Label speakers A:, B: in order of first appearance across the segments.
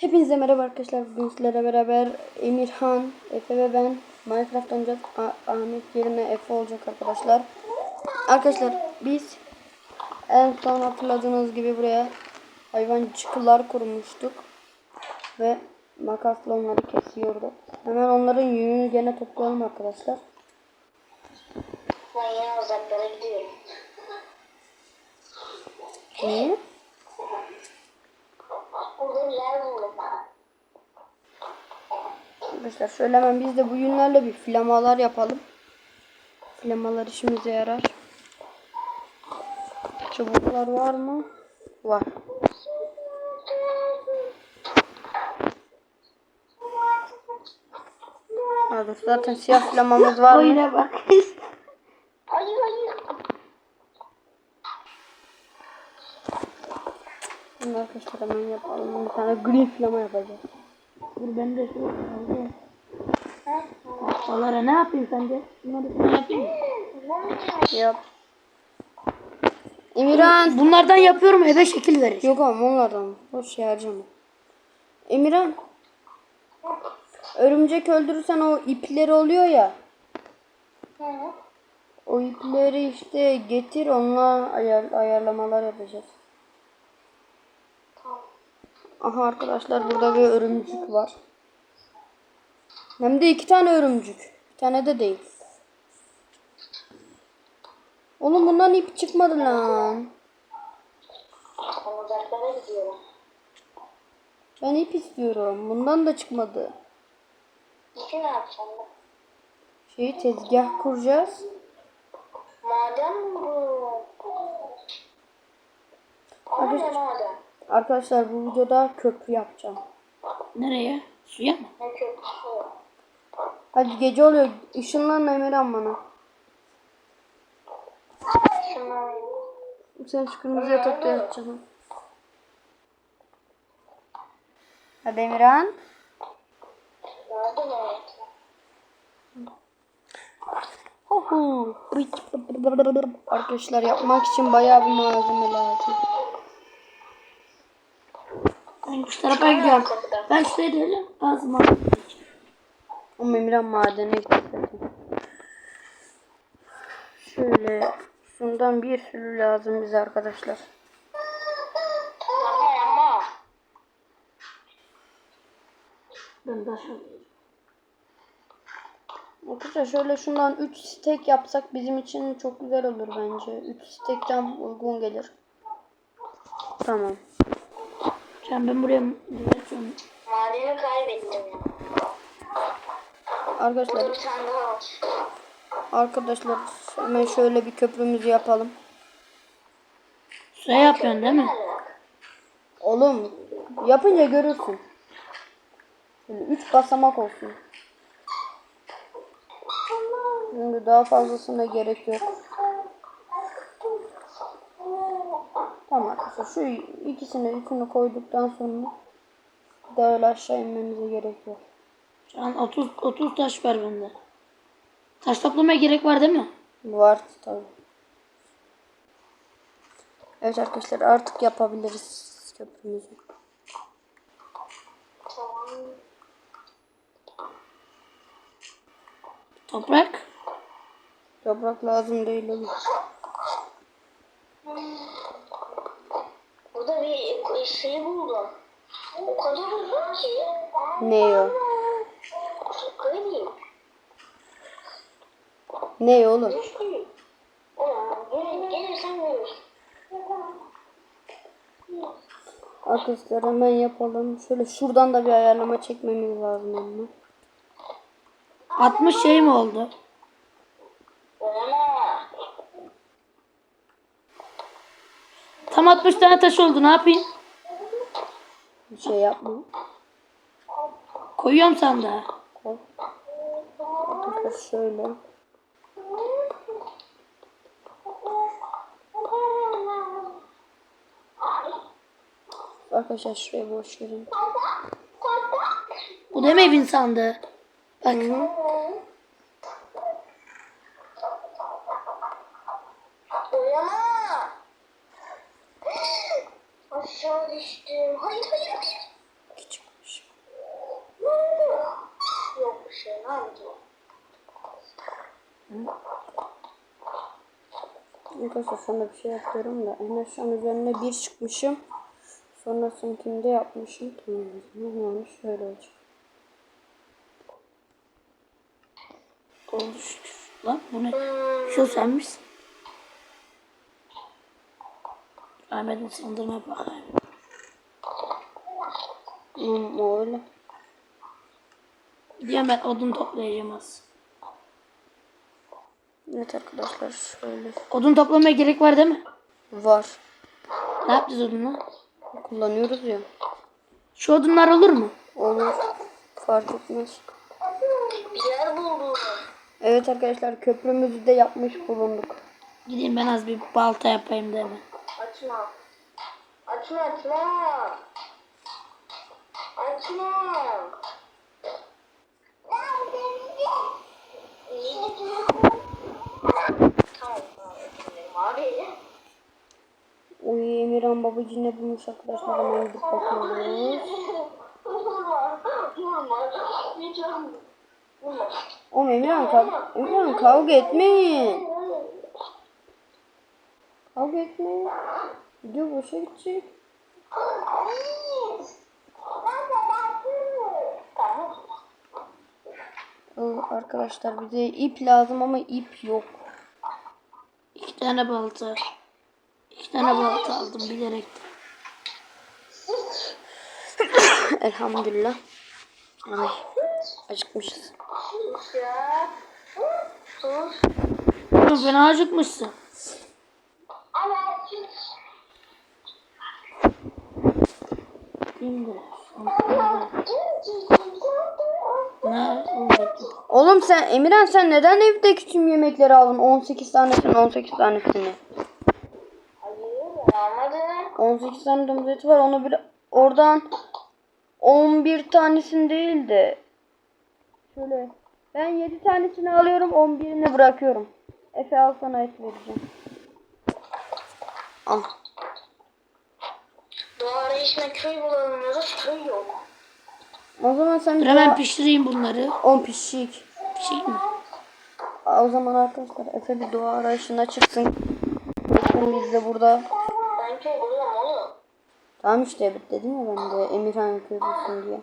A: Hepinize merhaba arkadaşlar. Bugün sizlerle beraber Emirhan, Efe ve ben Minecraft oynayacağız. Ah- Ahmet yerine Efe olacak arkadaşlar. Arkadaşlar biz en son hatırladığınız gibi buraya hayvancıklar kurmuştuk. Ve makasla onları kesiyordu. Hemen onların yününü gene toplayalım arkadaşlar.
B: Ben yine uzaklara gidiyorum.
A: Niye?
B: Burada bir yer buldum.
A: Arkadaşlar şöyle hemen biz de bu yünlerle bir flamalar yapalım. Flamalar işimize yarar. Çubuklar var mı? Var. Dur, zaten siyah flamamız var?
C: Oyuna bak.
A: Şimdi arkadaşlar hemen yapalım. Bir tane green flama yapacağız.
C: Dur ben de şu aldım. Onlara ne yapayım sence? Bunları sana yapayım?
A: Yap. Emirhan.
C: Bunlardan yapıyorum eve şekil verir.
A: Yok ama onlardan. Boş şey harcama. Emirhan. Örümcek öldürürsen o ipleri oluyor ya. O ipleri işte getir onunla ayar, ayarlamalar yapacağız. Aha arkadaşlar burada bir örümcük var. Hem de iki tane örümcük. Bir tane de değil. Oğlum bundan ip çıkmadı lan.
B: Ben uzaklara gidiyorum.
A: Ben ip istiyorum. Bundan da çıkmadı.
B: İki ne yapacağım?
A: Şeyi tezgah kuracağız.
B: Maden mi bu? Maden?
A: Arkadaşlar bu videoda köprü yapacağım.
C: Nereye? Suya mı?
B: Ne köprüsü?
A: Hadi gece oluyor. Işınlan Emirhan bana. Sen şu kırmızı yatakta yatacaksın. Hadi Emirhan. Huhu. Arkadaşlar yapmak için bayağı bir malzeme lazım.
C: Ben şu tarafa gidiyorum. Ben şuraya değilim. Ağzıma.
A: Ama Emirhan madene gitti. Şöyle şundan bir sürü lazım bize arkadaşlar.
B: Yapma yapma.
C: Ben aşağı
A: Arkadaşlar şöyle şundan 3 stek yapsak bizim için çok güzel olur bence. 3 stekten uygun gelir. Tamam.
C: Sen ben buraya.
B: Madeni kaybettim ya.
A: Arkadaşlar arkadaşlar hemen şöyle bir köprümüzü yapalım.
C: Suya yapıyorsun değil mi?
A: Oğlum yapınca görürsün. Şöyle 3 basamak olsun. Çünkü daha fazlasına gerek yok. Tamam arkadaşlar şu ikisini yükünü koyduktan sonra daha öyle aşağı inmemize gerek yok.
C: Şu an 30, 30 taş var bende. Taş toplamaya gerek var değil mi?
A: Var tabii. Evet arkadaşlar artık yapabiliriz köprümüzü.
C: Toprak.
A: Toprak lazım değil oğlum.
B: Burada bir şey buldum. O kadar uzun ki.
A: Ne o? Ne oğlum?
B: Gelirsen görürsün.
A: Arkadaşlar hemen yapalım. Şöyle şuradan da bir ayarlama çekmemiz lazım ama.
C: 60 şey mi oldu? Tam 60 tane taş oldu. Ne yapayım?
A: Bir şey yapma.
C: Koyuyorum sandığa.
A: Arkadaşlar şöyle. Arkadaşlar şuraya boş verin.
C: Bu da mı evin sandığı? Bak.
B: Uyanma.
A: Sonra bir şey yapıyorum da en aşağının üzerine bir çıkmışım. Sonrasınkinde yapmışım. Tamam zaman olmuş şöyle olacak.
C: Şükür. Lan bu ne? Şu sen misin? Ahmet'in sandırma bakayım.
A: Hmm, öyle.
C: Diyorum ben odun toplayacağım az.
A: Evet arkadaşlar şöyle
C: Odun toplamaya gerek var değil mi?
A: var.
C: Ne yapacağız odunla?
A: Kullanıyoruz ya.
C: Şu odunlar olur mu?
A: Olur. Fark etmez.
B: Bir yer buldum.
A: Evet arkadaşlar köprümüzü de yapmış bulunduk.
C: Gideyim ben az bir balta yapayım değil mi?
B: Açma. Açma açma. Açma. İyi. Tamam tamam. Efendim abi.
A: Uy Emirhan babacı ne bulmuş arkadaşlar hemen gidip bakıyoruz.
B: Vurma. Vurma. Lütfen. Vurma.
A: Oğlum Emirhan, kav Emirhan kavga etmeyin. Kavga etmeyin. Video boşa gidecek. Arkadaşlar bize ip lazım ama ip yok.
C: İki tane balta. Tane balta aldım bilerek.
A: Elhamdülillah. Ay acıkmışız.
C: Oğlum fena acıkmışsın.
A: Oğlum sen Emirhan sen neden evdeki tüm yemekleri aldın? 18 tanesini 18 tanesini.
B: Hayır almadım.
A: 18 tane domuz eti var onu bir oradan 11 tanesini değil de şöyle ben 7 tanesini alıyorum 11'ini bırakıyorum. Efe al sana et vereceğim. Al.
B: Doğa arayışına köy bulamıyoruz. Köy yok.
A: O zaman sen
C: Dur hemen pişireyim bunları.
A: 10 pişik.
C: Pişireyim mi?
A: O zaman arkadaşlar Efe bir doğa arayışına çıksın. Bakın biz de burada.
B: Köy buluyorum oğlum.
A: Tamam işte dedim ya ben de Emirhan bulsun diye.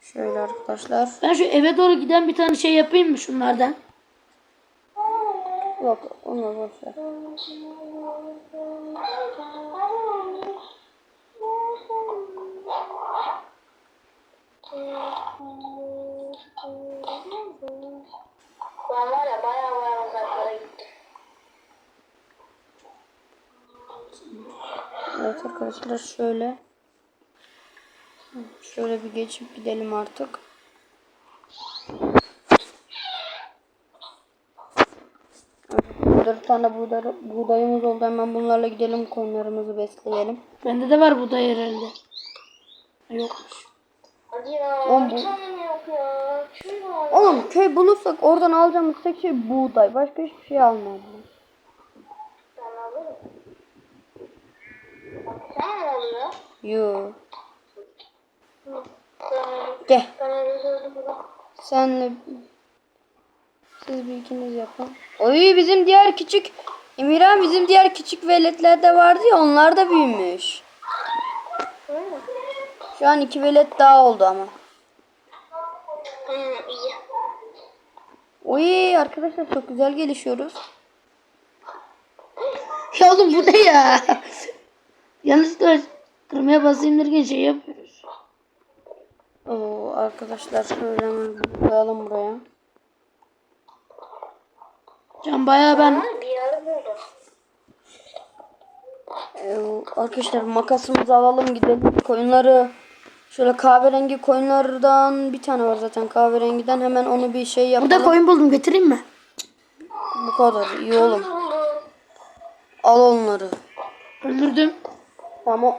A: Şöyle arkadaşlar.
C: Ben şu eve doğru giden bir tane şey yapayım mı şunlardan?
A: Yok onu boş ver.
B: Ben var ya baya baya uzaklara gittim.
A: Evet arkadaşlar şöyle. Şöyle bir geçip gidelim artık. Dört tane buğday, buğdayımız oldu. Hemen bunlarla gidelim koyunlarımızı besleyelim.
C: Bende de var bu da herhalde. Ha, Yokmuş.
B: Hadi ya.
A: Oğlum bu-. Oğlum köy bulursak oradan alacağımız tek şey buğday. Başka hiçbir şey almam.
B: Ben alırım. Sen ne oluyor?
A: Yo.
B: Ben,
A: Gel. Senle siz bir ikiniz yapın. Oy bizim diğer küçük Emirhan bizim diğer küçük veletler de vardı ya onlar da büyümüş. Şu an iki velet daha oldu ama.
B: İyi.
A: Oy arkadaşlar çok güzel gelişiyoruz.
C: Ya oğlum bu ne ya? Yanlışlıkla kırmaya basayım derken şey yapıyoruz.
A: Oo arkadaşlar şöyle hemen koyalım buraya.
C: Can bayağı ben.
A: Ee, arkadaşlar makasımızı alalım gidelim. Koyunları şöyle kahverengi koyunlardan bir tane var zaten kahverengiden hemen onu bir şey yapalım.
C: burada koyun buldum götüreyim mi?
A: Bu kadar iyi oğlum. Al onları.
C: Öldürdüm.
A: Tamam.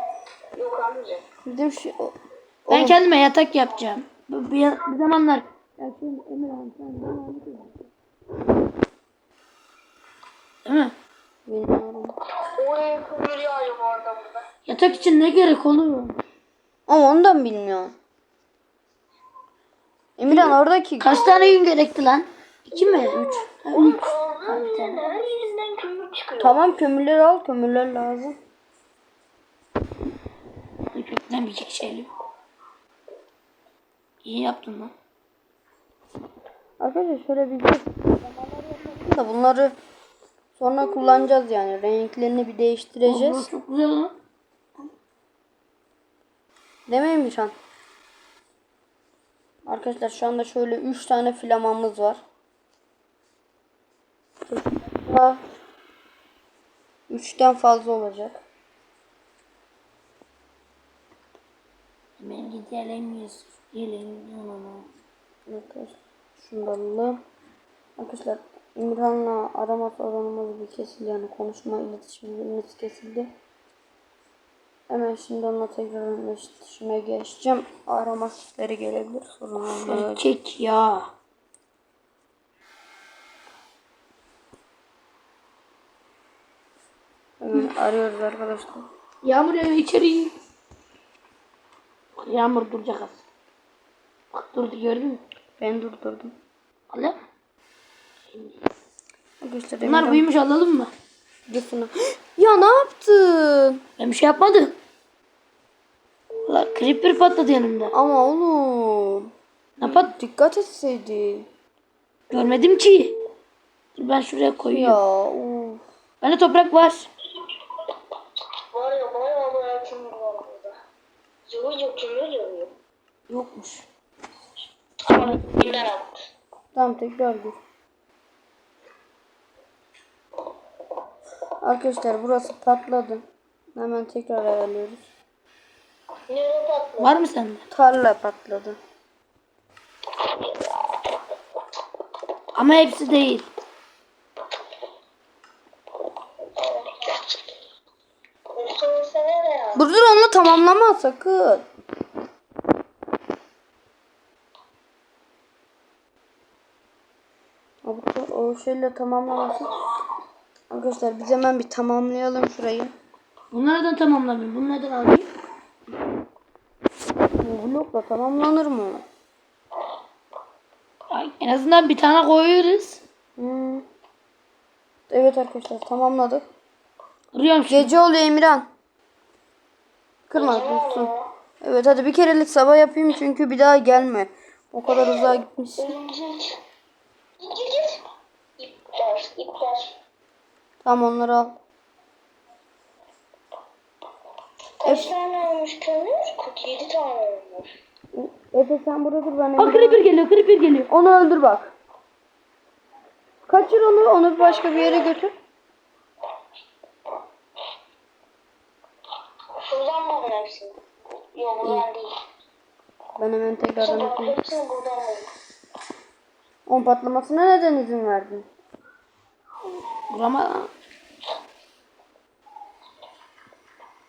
A: Bizim şu o-
C: Ben kendime yatak yapacağım. Bir, bir, bir zamanlar ya şimdi Emirhan sen bana onu söyle. Değil mi?
A: bilmiyorum.
B: Oraya kömür yağıyor bu arada burada.
C: Yatak için ne gerek olur?
A: Ama ondan bilmiyorum. Emirhan oradaki
C: Kaç tane yün gerekti lan? İki mi? Üç. Ha, üç.
B: Kazanın her yerinden kömür çıkıyor.
A: Tamam kömürleri al kömürler lazım.
C: Kökten bir iki şeyli. İyi yaptın lan.
A: Arkadaşlar şöyle bir da bunları sonra kullanacağız yani renklerini bir değiştireceğiz.
C: Burası çok güzel lan.
A: Değil mi Emirhan? Arkadaşlar şu anda şöyle 3 tane flamanımız var. Daha 3'ten fazla olacak.
C: Ben gidelim Yusuf. Gelin yanıma.
A: Arkadaşlar şundan da. Arkadaşlar İmran'la arama sorunumuz bir kesildi yani konuşma iletişimimiz kesildi. Hemen şimdi onunla tekrar iletişime geçeceğim. Arama sesleri gelebilir sorun.
C: Erkek ya.
A: Hemen arıyoruz arkadaşlar.
C: Yağmur ya içeri. Yağmur duracak az. Bak durdu gördün mü?
A: Ben durdurdum.
C: Al
A: Arkadaşlar
C: Bunlar büyümüş alalım mı?
A: videosunu- Ya ne yaptın?
C: Ben bir şey yapmadım. La creeper patladı yanımda.
A: Ama oğlum.
C: Ne pat?
A: Dikkat etseydin.
C: Görmedim ki. Ben şuraya koyuyorum.
A: Ya of.
C: Bende toprak. Var
B: ya bayağı bayağı kömür var burada. Yoruyor kömür yoruyor.
C: Yokmuş.
B: Ama kimden attı?
A: Tamam tekrar dur. Arkadaşlar burası patladı. Hemen tekrar ayarlıyoruz.
B: Nereye patladı?
C: Var mı sende?
A: Tarla patladı.
C: Ama hepsi değil.
B: Mustafa
A: tamamlama sakın. O, o şeyle tamamlamasın. Arkadaşlar biz hemen bir tamamlayalım şurayı.
C: Bunu nereden tamamlamayayım? Bunu nereden alayım?
A: Bu blokla tamamlanır mı?
C: Ay, en azından bir tane koyuyoruz.
A: Hmm. Evet arkadaşlar tamamladık. Gece oluyor Emirhan. Kırma dursun. Evet hadi bir kerelik sabah yapayım çünkü bir daha gelme. O kadar uzağa gitmişsin.
B: Örümcek. Git git git. İpler, ipler.
A: Tamam onları al.
B: Kaç tane olmuş kömür? 47 tane olmuş.
A: Efe sen burada dur ben
C: Aa creeper geliyor creeper geliyor.
A: Onu öldür bak. Kaçır onu, onu başka bir yere götür.
B: Şuradan buldum hepsini. Yok buradan değil.
A: Ben hemen tekrardan
B: hepsini buradan buldum.
A: On patlamasına neden izin verdin?
C: Burama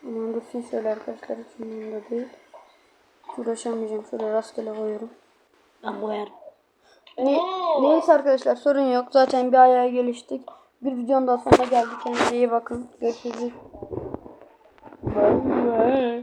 A: Aman dursun şöyle arkadaşlar hiç umurumda değil. Hiç uğraşamayacağım. Şöyle rastgele koyuyorum.
C: ben koyarım.
A: Ne, neyse arkadaşlar sorun yok. Zaten bir ayağa geliştik. Bir videonun daha sonuna geldik. Kendinize iyi bakın. Görüşürüz. Bye bye.